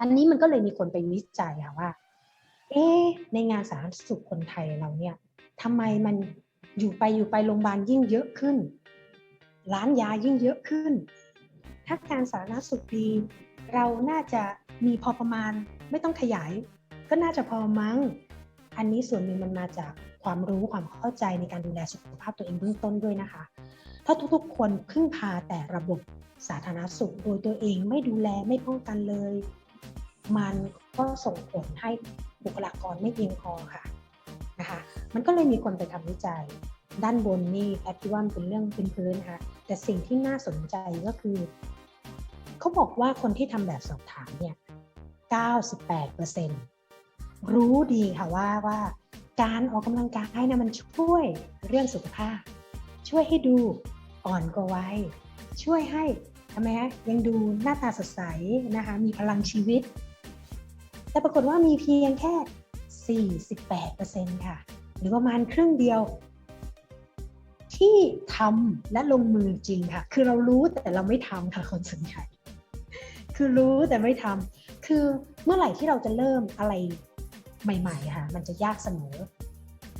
อันนี้มันก็เลยมีคนไปวิจัยค่ะว่า เอ๊ในงานสาธารณสุขคนไทยเราเนี่ยทำไมมันอยู่ไปอยู่ไปโรงพยาบาลยิ่งเยอะขึ้น ร้านยายิ่งเยอะขึ้น ถ้าการสาธารณสุขดี เราน่าจะมีพอประมาณไม่ต้องขยาย ก็น่าจะพอมั้ง อันนี้ส่วนหนึ่งมันมาจากความรู้ความเข้าใจในการดูแลสุขภาพตัวเองเบื้องต้นด้วยนะคะ ถ้าทุกๆ คนพึ่งพาแต่ระบบสาธารณสุขโดยตัวเองไม่ดูแลไม่ป้องกันเลย มันก็ส่งผลให้บุคลากรไม่เพียงพอค่ะนะคะมันก็เลยมีคนไปทำวิจัย ด้านบนนี่แอปที่ว่ามเป็นเรื่องเป็นพื้นนะคะแต่สิ่งที่น่าสนใจก็คือ เขาบอกว่าคนที่ทำแบบสอบถามเนี่ย 98%รู้ดีค่ะว่าว่าการออกกำลังกายเนี่ยมันช่วยเรื่องสุขภาพ ช่วยให้ดูอ่อนกว่าวัยช่วยให้ทำไมฮะยังดูหน้าตาสดใสนะคะมีพลังชีวิต แต่ปรากฏว่ามีเพียงแค่ 48%ค่ะ หรือประมาณครึ่งเดียว ที่ทำและลงมือจริงค่ะ คือเรารู้แต่เราไม่ทำค่ะคนส่วนใหญ่คือรู้แต่ไม่ทำคือเมื่อไหร่ที่เราจะเริ่มอะไรใหม่ ๆ ค่ะ มันจะยากเสมอ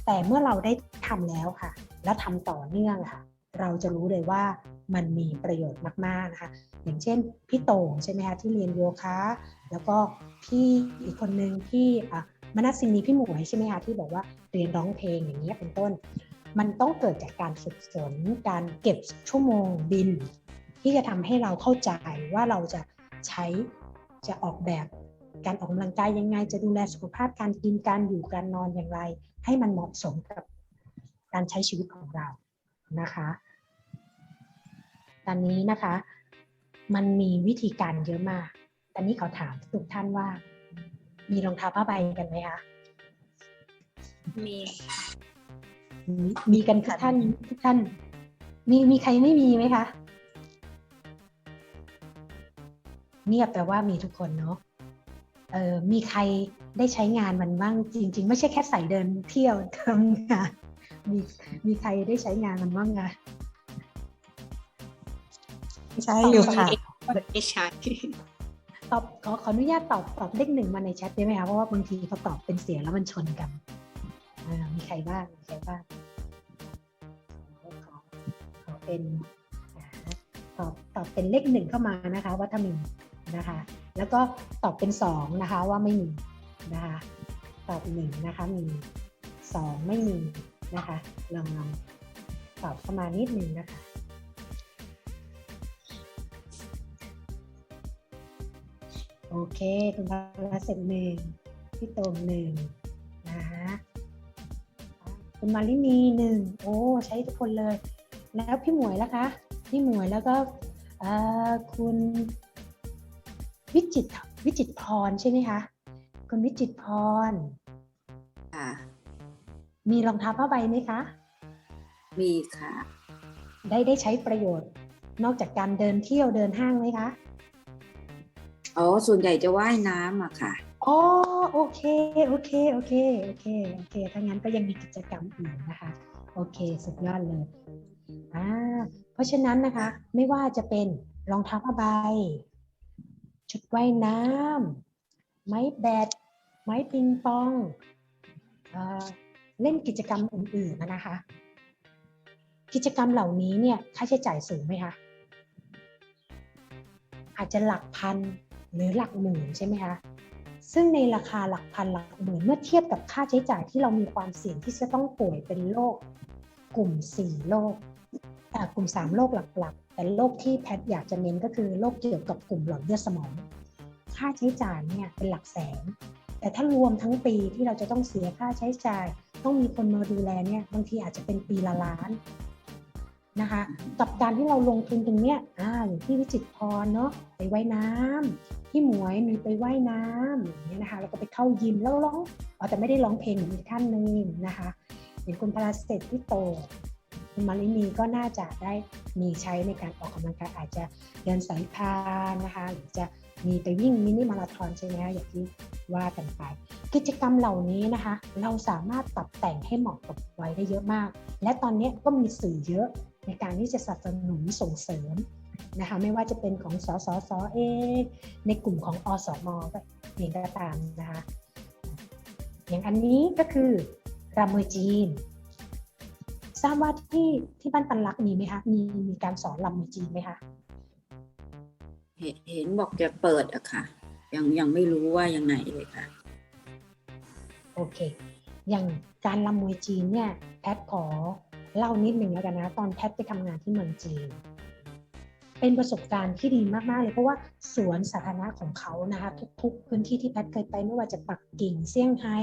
แต่เมื่อเราได้ทำแล้วค่ะ แล้วทำต่อเนื่องค่ะ เราจะรู้เลยว่า มันมีประโยชน์มากๆนะคะ อย่างเช่นพี่โต่งใช่ไหมคะที่เรียนโยคะแล้วก็พี่อีกคนนึงที่อะมนัสซินีพี่หมวยใช่ไหมคะที่บอกว่าเรียนร้องเพลงอย่างนี้ยเป็นต้น มันต้องเกิดจากการฝึกฝนการเก็บชั่วโมงบิน ที่จะทำให้เราเข้าใจว่าเราจะใช้จะออกแบบการออกกำลังกายยังไง จะดูแลสุขภาพการกินการอยู่การนอนอย่างไร ให้มันเหมาะสมกับการใช้ชีวิตของเรานะคะ ตอนนี้นะคะ มันมีวิธีการเยอะมาก ตอนนี้ขอถามทุกท่านว่า มีรองเท้าผ้าใบกันไหมคะมีมี มีกันทุกท่านทุกท่าน มีมีใครไม่มีไหมคะเงียบแปลว่ามีทุกคนเนาะ เออมีใครได้ใช้งานมันบ้างจริง ๆ ไม่ใช่แค่ใส่เดินเที่ยวทำงาน มีมีใครได้ใช้งานมันบ้างคะ ใช่อยู่ค่ะไม่ใช่ตอบขอขออนุญาตตอบตอบเลขหนึ่งมาในแชทได้ไหมคะเพราะว่าบางทีเขาตอบเป็นเสียงแล้วมันชนกันอ่ามีใครบ้างมีใครบ้างขอขอเป็นอ่าตอบตอบเป็นเลขหนึ่งเข้ามานะคะว่าถ้ามีนะคะ แล้วก็ตอบเป็นสองนะคะว่าไม่มีนะคะตอบหนึ่งนะคะมีสองไม่มีนะคะลองลองตอบเข้ามานิดนึงนะคะ โอเค คุณพาราเสร็จหนึ่งพี่โตมหนึ่งนะคะคุณมารินีหนึ่งโอ้ใช้ทุกคนเลย แล้วพี่หมวยล่ะคะพี่หมวยแล้วก็เอ่อคุณวิจิตรวิจิตรพรใช่ไหมคะคุณวิจิตรพรค่ะมีรองเท้าผ้าใบไหมคะ มีค่ะ ได้ได้ใช้ประโยชน์ นอกจากการเดินเที่ยวเดินห้างไหมคะ อ๋อ ส่วนใหญ่จะว่ายน้ำอะค่ะ อ๋อโอเคโอเคโอเคโอเคโอเคถ้างั้นก็ยังมีกิจกรรมอื่นนะคะ โอเคสุดยอดเลยอ่าเพราะฉะนั้นนะคะ ไม่ว่าจะเป็นรองเท้าผ้าใบ ชุดว่ายน้ำไม้แบด ไม้ปิงปองอ่าเล่นกิจกรรมอื่นๆนะคะ กิจกรรมเหล่านี้เนี่ยค่าใช้จ่ายสูงไหมคะอาจจะหลักพัน หรือหลักหมื่นใช่ไหมคะซึ่งในราคาหลักพันหลักหมื่นเมื่อเทียบกับค่าใช้จ่ายที่เรามีความเสี่ยงที่จะต้องป่วยเป็นโรคกลุ่ม 4 โรคแต่กลุ่ม 3 โรคหลักๆ แต่โรคที่แพทย์อยากจะเน้นก็คือโรคเกี่ยวกับกลุ่มหลอดเลือดสมอง ค่าใช้จ่ายเนี่ยเป็นหลักแสน แต่ถ้ารวมทั้งปีที่เราจะต้องเสียค่าใช้จ่าย ต้องมีคนมาดูแลเนี่ยบางทีอาจจะเป็นปีละล้าน นะคะ กับการที่เราลงทุนตรงเนี้ยอ่าอย่างที่วิจิตรพรเนาะไปไว้น้ำพี่หมวยมีไปไว่ายน้ำอย่างเงี้ยนะคะแล้วก็ไปเข้ายิมแล้วร้องอ๋อแต่ไม่ได้ร้องเพลงเหมือนอีกท่านหนึ่งนะคะเห็นคุณพลาสเตตที่โตคุณมารินีก็น่าจะได้มีใช้ในการออกกำลังกายอาจจะเดินสายพานนะคะหรือจะมีไปวิ่งมินิมาราธอนใช่ไหมคะอย่างที่ว่ากันไป กิจกรรมเหล่านี้นะคะ เราสามารถปรับแต่งให้เหมาะกับวัยได้เยอะมาก และตอนนี้ก็มีสื่อเยอะ ในการที่จะสนับสนุนส่งเสริมนะคะไม่ว่าจะเป็นของสสสเองในกลุ่มของอสมก็เองก็ตามนะคะอย่างอันนี้ก็คือรำมวยจีนทราบว่าที่ที่บ้านปันลักษณ์มีไหมคะมีมีการสอนรำมวยจีนไหมคะเห็นเห็นบอกจะเปิดอะค่ะ ยังยังไม่รู้ว่ายังไงเลยค่ะ โอเค อย่างการรำมวยจีนเนี่ยแพทย์ขอ เล่านิดหนึ่งแล้วกันนะตอนแพทไปทำงานที่เมืองจีน เป็นประสบการณ์ที่ดีมากๆเลยเพราะว่าสวนสาธารณะของเขานะคะทุกๆ พื้นที่ที่แพทเคยไปไม่ว่าจะปักกิ่งเซี่ยงไฮ้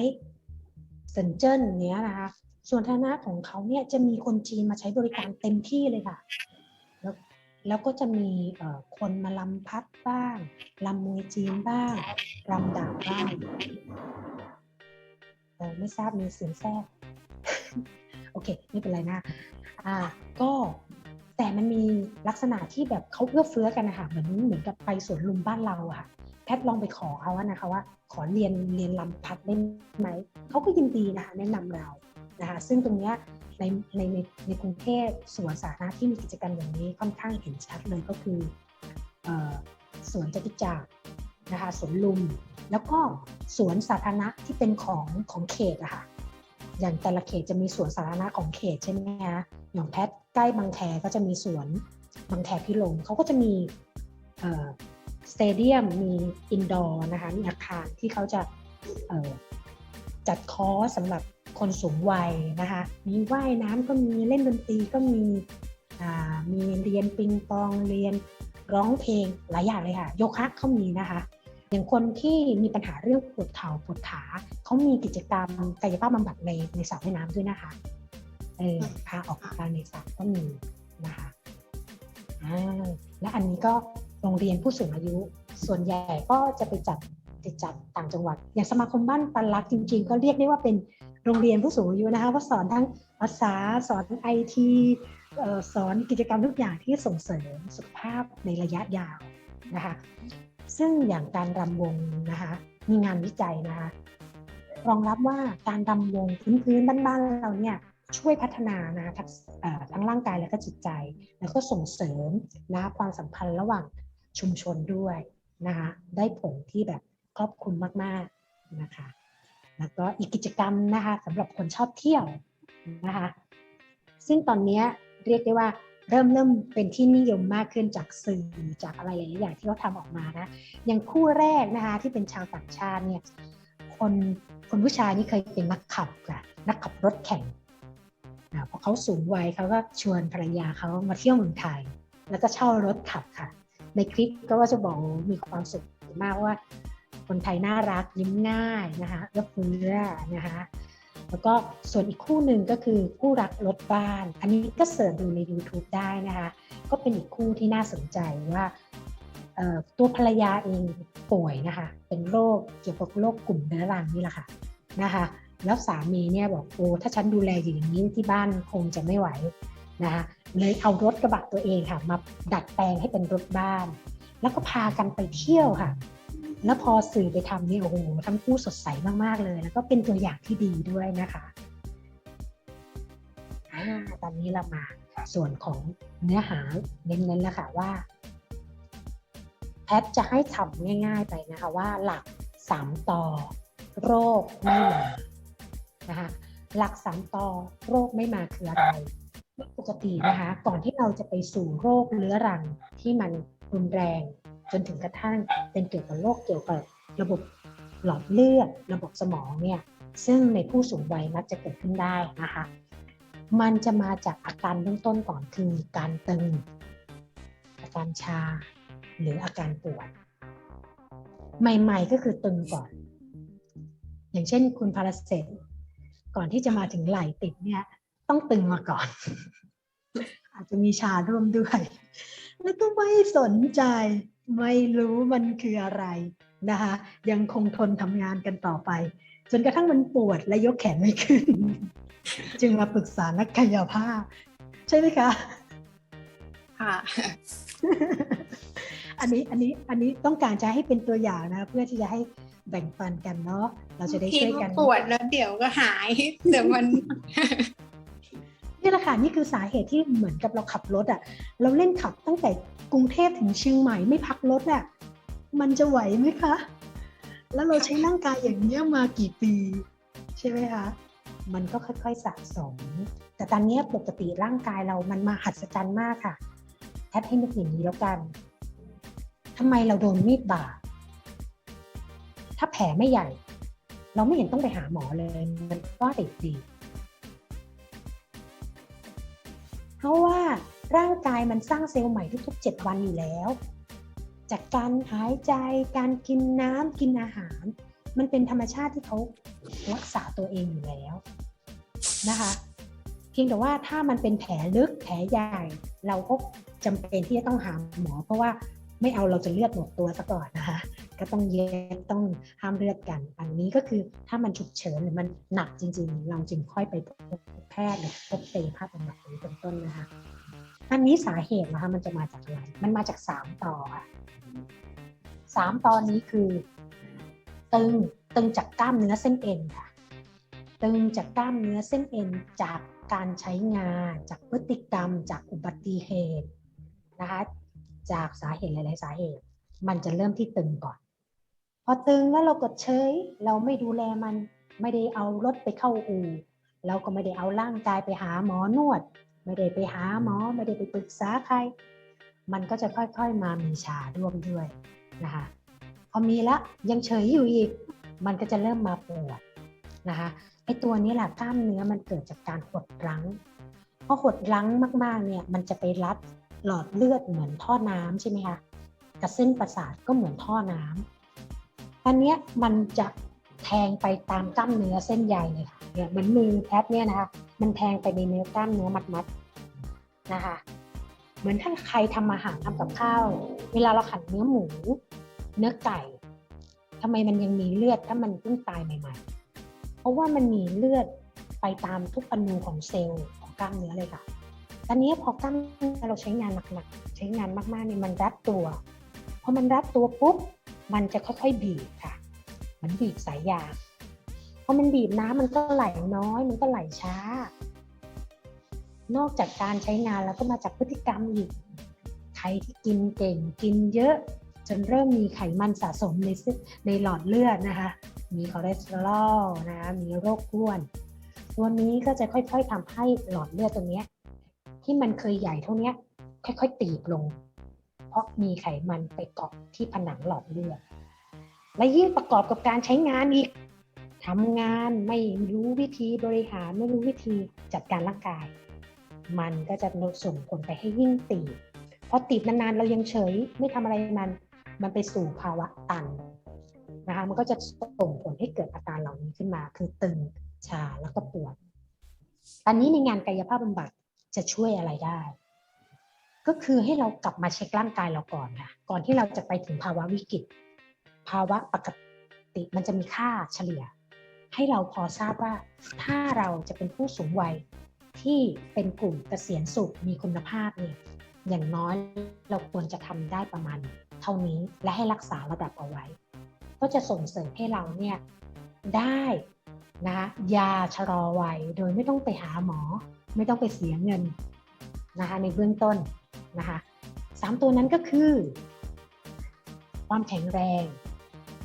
เซินเจิ้นเนี้ยนะคะสวนสาธารณะของเขาเนี่ยจะมีคนจีนมาใช้บริการเต็มที่เลยค่ะ แล้วแล้วก็จะมีคนมาลำพัดบ้างลำมวยจีนบ้างรำดาบบ้างไม่ทราบมีเสียงแทรก โอเค ไม่เป็นไรนะอ่าก็แต่มันมีลักษณะที่แบบเขาเอื้อเฟื้อกันนะคะเหมือนเหมือนกับไปสวนลุมบ้านเราอะค่ะแพทย์ลองไปขอเขาอะนะคะว่า ขอเรียนเรียนลำพัดได้ไหมเขาก็ยินดีนะคะแนะนำเรานะคะซึ่งตรงเนี้ยในในในในกรุงเทพสวนสาธารณะที่มีกิจกรรมอย่างนี้ค่อนข้างเห็นชัดเลยก็คือเอ่อสวนจตุจักรนะคะสวนลุม แล้วก็สวนสาธารณะที่เป็นของของเขตอะค่ะ อย่างแต่ละเขตจะมีสวนสาธารณะของเขตใช่ไหมคะอย่างแพทย์ใกล้บางแคก็จะมีสวนบางแคพิลมเขาก็จะมีสเตเดียมมีอินดอร์นะคะมีอาคารที่เขาจะเอ่อจัดคอร์สสำหรับคนสูงวัยนะคะมีว่ายน้ำก็มีเล่นดนตรีก็มีอ่ามีเรียนปิงปองเรียนร้องเพลงหลายอย่างเลยค่ะโยคะเขามีนะคะ อย่างคนที่มีปัญหาเรื่องปวดเข่าปวดขาเขามีกิจกรรมกายภาพบำบัดในในสระว่ายน้ำด้วยนะคะเออพาออกกำลังกายในสระก็มีนะคะอ่าและอันนี้ก็โรงเรียนผู้สูงอายุ ส่วนใหญ่ก็จะไปจัดไปจัดต่างจังหวัด อย่างสมาคมบ้านปันรักจริง ๆ ก็เรียกได้ว่าเป็นโรงเรียนผู้สูงอายุนะคะว่าสอนทั้งภาษาสอนไอทีสอนกิจกรรมทุกอย่างที่ส่งเสริมสุขภาพในระยะยาวนะคะ ซึ่งอย่างการรำวงนะคะมีงานวิจัยนะคะรองรับว่าการรำวงพื้นๆบ้านๆเราเนี่ยช่วยพัฒนานะทั้งทั้งร่างกายและก็จิตใจ แล้วก็ส่งเสริมนะความสัมพันธ์ระหว่างชุมชนด้วยนะคะได้ผลที่แบบครอบคลุมมากๆนะคะแล้วก็อีกกิจกรรมนะคะสำหรับคนชอบเที่ยวนะคะซึ่งตอนนี้เรียกได้ว่า เริ่มเริ่มเป็นที่นิยมมากขึ้นจากสื่อจากอะไรหลาย ๆ อย่างที่เขาทำออกมานะ อย่างคู่แรกนะคะที่เป็นชาวต่างชาติเนี่ยคนคนผู้ชายนี่เคยเป็นนักขับค่ะนักขับรถแข่งอ่าพอเขาสูงวัยเขาก็ชวนภรรยาเขามาเที่ยวเมืองไทย แล้วก็เช่ารถขับค่ะ ในคลิปก็ว่าจะบอกมีความสุขมากว่า คนไทยน่ารักยิ้มง่ายนะคะเอื้อเฟื้อนะคะ แล้วก็ส่วนอีกคู่หนึ่งก็คือคู่รักรถบ้าน อันนี้ก็เสิร์ชดูใน YouTube ได้นะคะ ก็เป็นอีกคู่ที่น่าสนใจว่าตัวภรรยาเองป่วยนะคะเป็นโรคเกี่ยวกับโรคกลุ่มเรื้อรังนี่แหละค่ะนะคะ แล้วสามีเนี่ยบอกโอ้ถ้าฉันดูแลอย่างนี้ที่บ้านคงจะไม่ไหวนะคะเลยเอารถกระบะตัวเองค่ะมาดัดแปลงให้เป็นรถบ้าน แล้วก็พากันไปเที่ยวค่ะ แล้วพอสื่อไปทำนี่โอ้โหทั้งคู่สดใสมากๆเลย แล้วก็เป็นตัวอย่างที่ดีด้วยนะคะตอนนี้เรามาส่วนของเนื้อหาเน้นๆแล้วค่ะว่าแพทจะให้ทำง่าย ๆไปนะคะว่าหลักสามต่อโรคไม่มานะคะหลักสามต่อโรคไม่มาคืออะไรปกตินะคะ ก่อนที่เราจะไปสู่โรคเรื้อรังที่มันรุนแรง จนถึงกระทั่งเป็นเกี่ยวกับโรคเกี่ยวกับระบบหลอดเลือด ระบบสมองเนี่ยซึ่งในผู้สูงวัยมักจะเกิดขึ้นได้นะคะ มันจะมาจากอาการเบื้องต้นก่อนคือการตึง อาการชา หรืออาการปวด ใหม่ๆก็คือตึงก่อน อย่างเช่นคุณพาราเซตก่อนที่จะมาถึงไหล่ติดเนี่ยต้องตึงมาก่อน อาจจะมีชาร่วมด้วย แล้วก็ไม่สนใจ ไม่รู้มันคืออะไรนะคะยังคงทนทำงานกันต่อไป จนกระทั่งมันปวดและยกแขนไม่ขึ้น จึงมาปรึกษานักกายภาพ ใช่ไหมคะค่ะอันนี้อันนี้อันนี้ต้องการจะให้เป็นตัวอย่างนะเพื่อที่จะให้แบ่งปันกันเนาะเราจะได้ทีช่วยก็กันปวดแล้วเดี๋ยวก็หายเดี๋ยวมันนี่แหละค่ะนี่คือสาเหตุที่เหมือนกับเราขับรถอะ่ะ เราเล่นขับตั้งแต่ก รุงเทพถึงเชียงใหม่ไม่พักรถอะมันจะไหวไหมคะ แล้วเราใช้ร่างกายอย่างนี้ยมากี่ปี ใช่ไหมคะ มันก็ค่อยๆสะสม แต่ตอนนี้ปกติร่างกายเรามันมาหัศจรรย์มากค่ะแอดให้นึกอย่างนี้แล้วกันทำไมเราโดนมีดบาดถ้าแผลไม่ใหญ่ เราไม่เห็นต้องไปหาหมอเลย มันก็ติดดีเพราะว่า ร่างกายมันสร้างเซลล์ใหม่ทุก ๆ 7 วันอยู่แล้ว จากการหายใจการกินน้ำกินอาหาร มันเป็นธรรมชาติที่เขารักษาตัวเองอยู่แล้วนะคะ เพียงแต่ว่าถ้ามันเป็นแผลลึกแผลใหญ่ เราก็จำเป็นที่จะต้องหาหมอ เพราะว่าไม่เอาเราจะเลือดหมดตัวซะก่อนนะคะก็ต้องเย็บต้องห้ามเลือดกัน อันนี้ก็คือถ้ามันฉุกเฉินหรือมันหนักจริง ๆ เราจึงค่อยไปพบแพทย์หรือพบเตภาพบำบัดเป็นต้นนะคะ อันนี้สาเหตุนะคะมันจะมาจากอะไร มันมาจากสามต่อค่ะสามตอนนี้คือตึงตึงจากกล้ามเนื้อเส้นเอ็นค่ะ ตึงจากกล้ามเนื้อเส้นเอ็นจากการใช้งาน จากพฤติกรรม จากอุบัติเหตุนะคะจากสาเหตุหลาย ๆ สาเหตุ มันจะเริ่มที่ตึงก่อน พอตึงแล้วเราก็เฉยเราไม่ดูแลมันไม่ได้เอารถไปเข้าอู่เราก็ไม่ได้เอาร่างกายไปหาหมอนวด ไม่ได้ไปหาหมอ ไม่ได้ไปปรึกษาใคร มันก็จะค่อยๆมามีชาร่วมด้วยนะคะพอมีแล้วยังเฉยอยู่อีก มันก็จะเริ่มมาปวดนะคะไอ้ตัวนี้แหละกล้ามเนื้อมันเกิดจากการหดรั้งพอหดรั้งมากๆเนี่ยมันจะไปรัดหลอดเลือดเหมือนท่อน้ำใช่ไหมคะกับเส้นประสาทก็เหมือนท่อน้ำอันเนี้ยมันจะแทงไปตามกล้ามเนื้อเส้นใยเลยค่ะ เนี่ยเหมือนมือแพทเนี่ยนะคะ มันแทงไปในเนื้อกล้ามเนื้อมัดๆนะคะ เหมือนถ้าใครทำอาหารทำกับข้าว เวลาเราขันเนื้อหมู เนื้อไก่ทำไมมันยังมีเลือดถ้ามันเพิ่งตายใหม่ ๆ เพราะว่ามันมีเลือดไปตามทุกอนูของเซลล์ของกล้ามเนื้อเลยค่ะตอนนี้พอกล้ามเนื้อเราใช้งานหนักๆใช้งานมากๆเนี่ยมันรัดตัวพอมันรัดตัวปุ๊บมันจะค่อยๆบีบค่ะ มันบีบสายยาง พอมันบีบน้ำมันก็ไหลน้อย มันก็ไหลช้า นอกจากการใช้งานแล้วก็มาจากพฤติกรรมอีกใครที่กินเก่งกินเยอะจนเริ่มมีไขมันสะสมในในหลอดเลือดนะคะ มีคอเลสเตอรอลนะคะมีโรคอ้วน ตัวนี้ก็จะค่อยๆทำให้หลอดเลือดตรงเนี้ยที่มันเคยใหญ่เท่านี้ค่อยๆตีบลง เพราะมีไขมันไปเกาะที่ผนังหลอดเลือด และยิ่งประกอบกับการใช้งานอีก ทำงานไม่รู้วิธีบริหารไม่รู้วิธีจัดการร่างกาย มันก็จะส่งผลไปให้ยิ่งตีบพอตีบนานๆ เรายังเฉยไม่ทำอะไรมัน มันไปสู่ภาวะตันนะคะมันก็จะส่งผลให้เกิดอาการเหล่านี้ขึ้นมา คือตึงชาแล้วก็ปวดตอนนี้ในงานกายภาพบำบัดจะช่วยอะไรได้ ก็คือให้เรากลับมาเช็คร่างกายเราก่อนค่ะก่อนที่เราจะไปถึงภาวะวิกฤต ภาวะปกติมันจะมีค่าเฉลี่ย ให้เราพอทราบว่า ถ้าเราจะเป็นผู้สูงวัยที่เป็นกลุ่มเกษียณสุขมีคุณภาพเนี่ยอย่างน้อยเราควรจะทำได้ประมาณ เท่านี้และให้รักษาระดับเอาไว้ ก็จะส่งเสริมให้เราเนี่ยได้นะยาชะลอวัยโดยไม่ต้องไปหาหมอ ไม่ต้องไปเสียเงินนะคะในเบื้องต้นนะคะสามตัวนั้นก็คือ ความแข็งแรง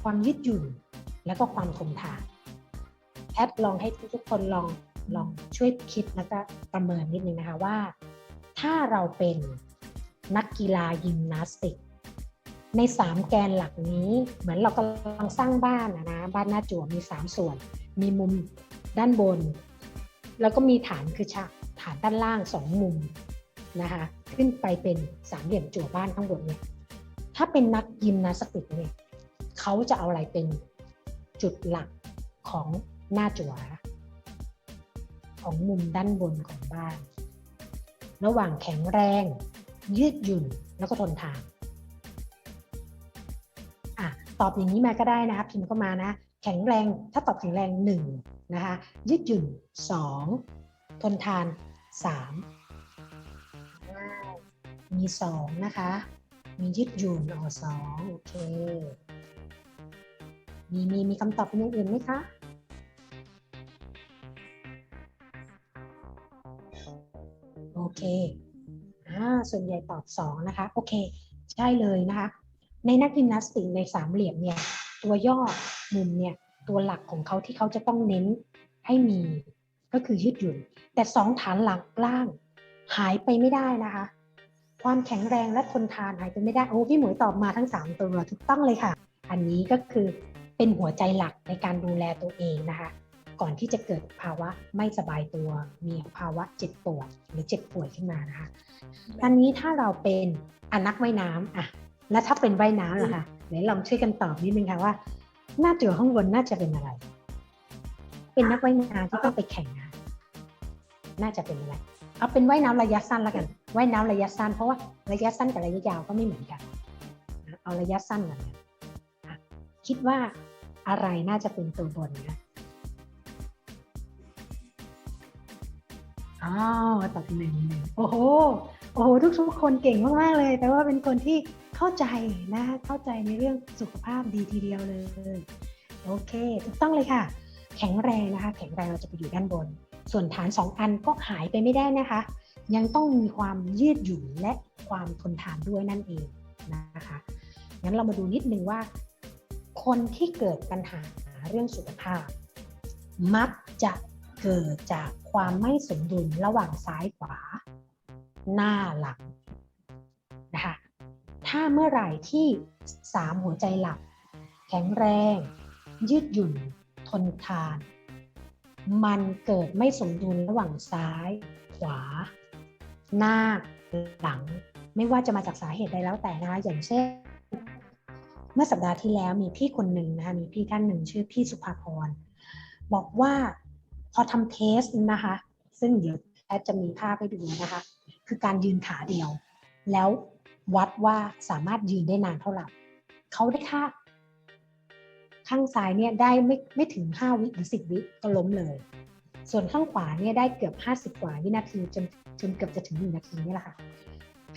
ความยืดหยุ่นแล้วก็ความทนทาน ปลองให้ทุกๆคนลองลองช่วยคิดแล้วก็ประเมินนิดนึงนะคะว่า ถ้าเราเป็นนักกีฬายิมนาสติก ในสามแกนหลักนี้ เหมือนเรากำลังสร้างบ้านนะ บ้านหน้าจั่วมีสามส่วน มีมุมด้านบน แล้วก็มีฐานคือฉากฐานด้านล่างสองมุมนะคะขึ้นไปเป็นสามเหลี่ยมจั่วบ้านข้างบนเนี่ยถ้าเป็นนักยิมนาสติกเนี่ยเขาจะเอาอะไรเป็นจุดหลักของ หน้าจั่วของมุมด้านบนของบ้าน ระหว่างแข็งแรง ยืดหยุ่นแล้วก็ทนทานอะตอบอย่างนี้มาก็ได้นะคะพิมพ์เข้ามานะ แข็งแรงถ้าตอบแข็งแรงหนึ่งนะคะยืดหยุ่นสองทนทานสามมีสองนะคะ มียืดหยุ่นอ๋อสองโอเค มีมีมีคำตอบเป็นอย่างอื่นไหมคะ เคอ่าส่วนใหญ่ตอบสองนะคะ โอเค ใช่เลยนะคะ ในนักยิมนาสติกในสามเหลี่ยมเนี่ย ตัวย่อมุมเนี่ย ตัวหลักของเขาที่เขาจะต้องเน้นให้มีก็คือยืดหยุ่น แต่สองฐานหลักล่างหายไปไม่ได้นะคะ ความแข็งแรงและทนทานหายไปไม่ได้ โอ้พี่หมวยตอบมาทั้งสามตัวถูกต้องเลยค่ะ อันนี้ก็คือเป็นหัวใจหลักในการดูแลตัวเองนะคะ ก่อนที่จะเกิดภาวะไม่สบายตัว มีภาวะเจ็บปวดหรือเจ็บป่วยขึ้นมานะคะอันนี้ถ้าเราเป็นอนักว่ายน้ำอะแล้วถ้าเป็นว่ายน้ำล่ะคะเดี๋ยวลองช่วยกันตอบนิดนึงค่ะว่า หน้าตัวข้างบนน่าจะเป็นอะไร เป็นนักว่ายน้ำที่ต้องไปแข่งนะน่าจะเป็นอะไรเอาเป็นว่ายน้ำระยะสั้นแล้วกันว่ายน้ำระยะสั้นเพราะว่าระยะสั้นกับระยะยาวก็ไม่เหมือนกันนะเอาระยะสั้นก่อนนะอะคิดว่าอะไรน่าจะเป็นตัวบนนะ อ้าวตอบหนึ่งหนึ่งโอ้โห โอ้โห ทุกทุกคนเก่งมาก ๆ เลยแปลว่าเป็นคนที่เข้าใจนะ เข้าใจในเรื่องสุขภาพดีทีเดียวเลย โอเค ถูกต้องเลยค่ะ แข็งแรงนะคะ แข็งแรงเราจะไปอยู่ด้านบน ส่วนฐาน 2 อันก็หายไปไม่ได้นะคะ ยังต้องมีความยืดหยุ่นและความทนทานด้วยนั่นเองนะคะ งั้นเรามาดูนิดนึงว่า คนที่เกิดปัญหาเรื่องสุขภาพ มักจะ เกิดจากความไม่สมดุลระหว่างซ้ายขวา หน้าหลังนะคะถ้าเมื่อไหร่ที่สามหัวใจหลัก แข็งแรง ยืดหยุ่น ทนทาน มันเกิดไม่สมดุลระหว่างซ้าย ขวา หน้าหลัง ไม่ว่าจะมาจากสาเหตุใดแล้วแต่นะคะอย่างเช่น เมื่อสัปดาห์ที่แล้วมีพี่คนหนึ่งนะคะมีพี่ท่านหนึ่งชื่อพี่สุภาพรบอกว่า พอทำเทสนะคะ ซึ่งเดี๋ยวแอดจะมีภาพให้ดูนะคะ คือการยืนขาเดียว แล้ววัดว่าสามารถยืนได้นานเท่าไหร่เขาได้ค่าข้างซ้ายเนี่ยได้ไม่ไม่ถึง 5 วิหรือ 10 วิก็ล้มเลย ส่วนข้างขวาเนี่ยได้เกือบ 50 กว่าวินาทีจนจนเกือบจะถึง 1 นาทีนี่แหละค่ะ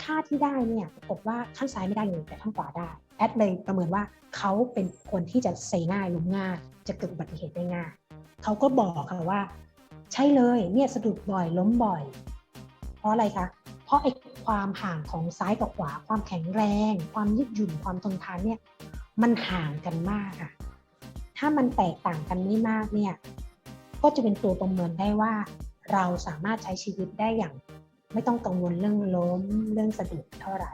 ค่าที่ได้เนี่ยปรากฏว่าข้างซ้ายไม่ได้เลยแต่ข้างขวาได้ แอดเลยประเมินว่าเขาเป็นคนที่จะเซง่ายล้มง่ายจะเกิดอุบัติเหตุได้ง่าย เขาก็บอกค่ะว่า ใช่เลยเนี่ยสะดุดบ่อยล้มบ่อย เพราะอะไรคะเพราะไอ้ความห่างของซ้ายกับขวา ความแข็งแรง ความยืดหยุ่นความทนทานเนี่ยมันห่างกันมากค่ะ ถ้ามันแตกต่างกันไม่มากเนี่ยก็จะเป็นตัวประเมินได้ว่าเราสามารถใช้ชีวิตได้อย่าง ไม่ต้องกังวลเรื่องล้มเรื่องสะดุดเท่าไหร่